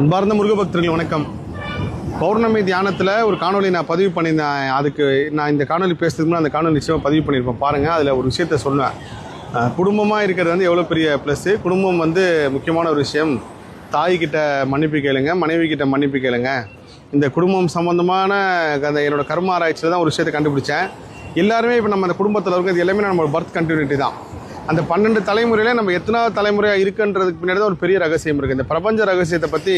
அன்பார்ந்த முருகபக்தர்கள் வணக்கம். பௌர்ணமி தியானத்தில் ஒரு காணொலி நான் பதிவு பண்ணியிருந்தேன். அதுக்கு நான் இந்த காணொலி பேசுறதுக்கு அந்த காணொலி நிச்சயமாக பதிவு பண்ணியிருப்பேன். பாருங்கள் அதில் ஒரு விஷயத்த சொன்னேன். குடும்பமாக இருக்கிறது வந்து எவ்வளோ பெரிய ப்ளஸ்ஸு குடும்பம் வந்து முக்கியமான ஒரு விஷயம். தாய்கிட்ட மன்னிப்பு கேளுங்க மனைவி கிட்ட மன்னிப்பு கேளுங்க. இந்த குடும்பம் சம்மந்தமான அந்த என்னோடய கர்ம ஆராய்ச்சியில் தான் ஒரு விஷயத்தை கண்டுபிடிச்சேன். எல்லாருமே இப்போ நம்ம அந்த குடும்பத்தில் இருக்கிறது எல்லாமே நம்ம பர்த் கண்டினியூட்டி தான். அந்த பன்னெண்டு தலைமுறையில நம்ம எத்தனாவது தலைமுறையாக இருக்குன்றதுக்கு பின்னாடி தான் ஒரு பெரிய ரகசியம் இருக்குது இந்த பிரபஞ்ச ரகசியத்தை பற்றி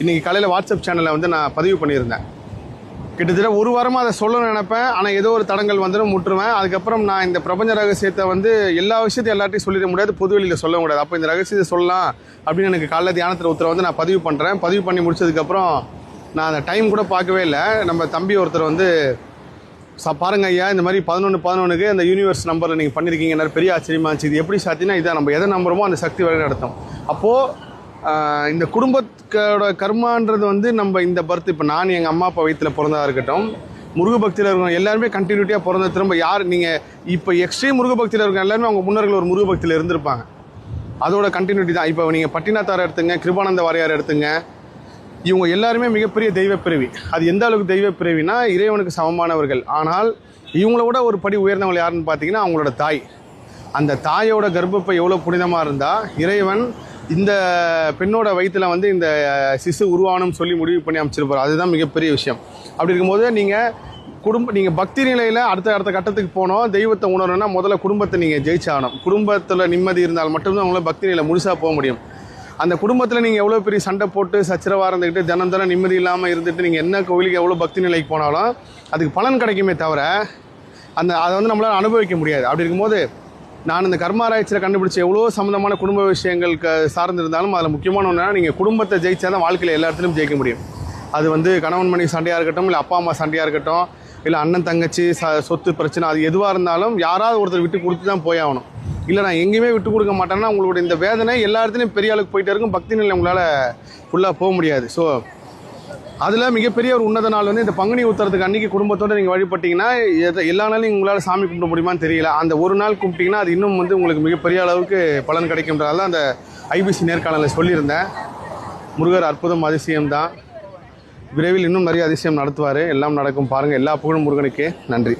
இன்னைக்கு காலையில் வாட்ஸ்அப் சேனலில் வந்து நான் பதிவு பண்ணியிருந்தேன். கிட்டத்தட்ட ஒரு வாரமாக அதை சொல்லணும்னு நினைப்பேன். ஆனால் ஏதோ ஒரு தடங்கள் வந்துடும் முட்டுருவேன் அதுக்கப்புறம் நான் இந்த பிரபஞ்ச ரகசியத்தை வந்து எல்லா விஷயத்தையும் எல்லாத்தையும் சொல்லிட முடியாது பொதுவெளியில் சொல்ல முடியாது. அப்போ இந்த ரகசியத்தை சொல்லலாம் அப்படின்னு எனக்கு காலைல தியானத்தில் உத்தரவு வந்து நான் பதிவு பண்ணுறேன் பதிவு பண்ணி முடிச்சதுக்கப்புறம் நான் அந்த டைம் கூட பார்க்கவே இல்லை. நம்ம தம்பி ஒருத்தர் வந்து பாருங்க ஐயா இந்த மாதிரி பதினொன்று பதினொன்றுக்கு அந்த யூனிவர்ஸ் நம்பரில் நீங்கள் பண்ணியிருக்கீங்க நிறைய பெரிய ஆச்சரியமாக இருந்துச்சு. இது எப்படி சாத்தினா இதான் நம்ம எதை நம்புறோமோ அந்த சக்தி வழி நடத்தும். அப்போது இந்த குடும்பத்தோட கர்மான்றது வந்து நம்ம இந்த பர்த் இப்போ நான் எங்கள் அம்மா அப்பா வயிற்றில் பிறந்ததா இருக்கட்டும் முருக பக்தியில் எல்லாருமே கண்டினியூட்டியாக பிறந்த திரும்ப யார் நீங்கள் இப்போ எக்ஸ்ட்ரீம் முருக பக்தியில் எல்லாருமே அவங்க முன்னோர்கள் ஒரு முருக பக்தியில் இருந்திருப்பாங்க. அதோட கண்டினியூட்டி தான். இப்போ நீங்கள் பட்டினத்தார் எடுத்துங்க கிருபானந்த வாரியார் எடுத்துங்க இவங்க எல்லாருமே மிகப்பெரிய தெய்வ பிறவி அது எந்த அளவுக்கு தெய்வ பிறவினா இறைவனுக்கு சமமானவர்கள். ஆனால் இவங்கள விட ஒரு படி உயர்ந்தவங்க யாருன்னு பார்த்தீங்கன்னா அவங்களோட தாய். அந்த தாயோட கர்ப்பப்பை எவ்வளோ புனிதமாக இருந்தால் இறைவன் இந்த பெண்ணோட வயிற்றில் வந்து இந்த சிசு உருவானம் சொல்லி முடிவு பண்ணி அமைச்சிருப்பார். அதுதான் மிகப்பெரிய விஷயம். அப்படி இருக்கும்போது நீங்கள் குடும்ப நீங்கள் பக்தி நிலையில் அடுத்த அடுத்த கட்டத்துக்கு போனோம் தெய்வத்தை உணரணும்னா முதல்ல குடும்பத்தை நீங்கள் ஜெயிச்சாகணும். குடும்பத்தில் நிம்மதி இருந்தால் மட்டும்தான் உங்களால் பக்தி நிலையில் முழுசாக போக முடியும். அந்த குடும்பத்தில் நீங்கள் எவ்வளோ பெரிய சண்டை போட்டு சச்சரவாக இருந்துக்கிட்டு தினம் தினம் நிம்மதி இல்லாமல் இருந்துட்டு நீங்கள் என்ன கோவிலுக்கு எவ்வளோ பக்தி நிலைக்கு போனாலும் அதுக்கு பலன் கிடைக்குமே தவிர அந்த அதை வந்து நம்மளால் அனுபவிக்க முடியாது. அப்படி இருக்கும்போது நான் இந்த கர்மாராய்ச்சியில் கண்டுபிடிச்ச எவ்வளோ சம்மந்தமான குடும்ப விஷயங்கள் க சார்ந்திருந்தாலும் அதில் முக்கியமான ஒன்றா நீங்கள் குடும்பத்தை ஜெயிச்சா தான் வாழ்க்கையில் எல்லா இடத்துலையும் ஜெயிக்க முடியும். அது வந்து கணவன் மணி சண்டையாக இருக்கட்டும் இல்லை அப்பா அம்மா சண்டையாக இருக்கட்டும் இல்லை அண்ணன் தங்கச்சி ச சொத்து பிரச்சனை அது எதுவாக இருந்தாலும் யாராவது ஒருத்தர் விட்டு கொடுத்து தான் போய் ஆகணும். இல்லை நான் எங்கேயுமே விட்டு கொடுக்க மாட்டேன்னா உங்களோட இந்த வேதனை எல்லா இடத்துலையும் பெரிய அளவுக்கு போயிட்டே இருக்கும். பக்தி நிலை உங்களால் ஃபுல்லாக போக முடியாது. ஸோ அதில் மிகப்பெரிய ஒரு உன்னத நாள் வந்து இந்த பங்குனி உத்தரத்துக்கு அன்றைக்கி குடும்பத்தோடு நீங்கள் வழிபட்டிங்கன்னா எதை எல்லா நாளும் உங்களால் சாமி கும்பிட முடியுமான்னு தெரியல. அந்த ஒரு நாள் கும்பிட்டீங்கன்னா அது இன்னும் வந்து உங்களுக்கு மிகப்பெரிய அளவுக்கு பலன் கிடைக்கும்ன்றதால அந்த ஐபிசி நேர்காணலில் சொல்லியிருந்தேன். முருகர் அற்புதம் அதிசயம் தான் விரைவில் இன்னும் நிறைய அதிசயம் நடத்துவார். எல்லாம் நடக்கும். பாருங்கள் எல்லா புகழும் முருகனுக்கே. நன்றி.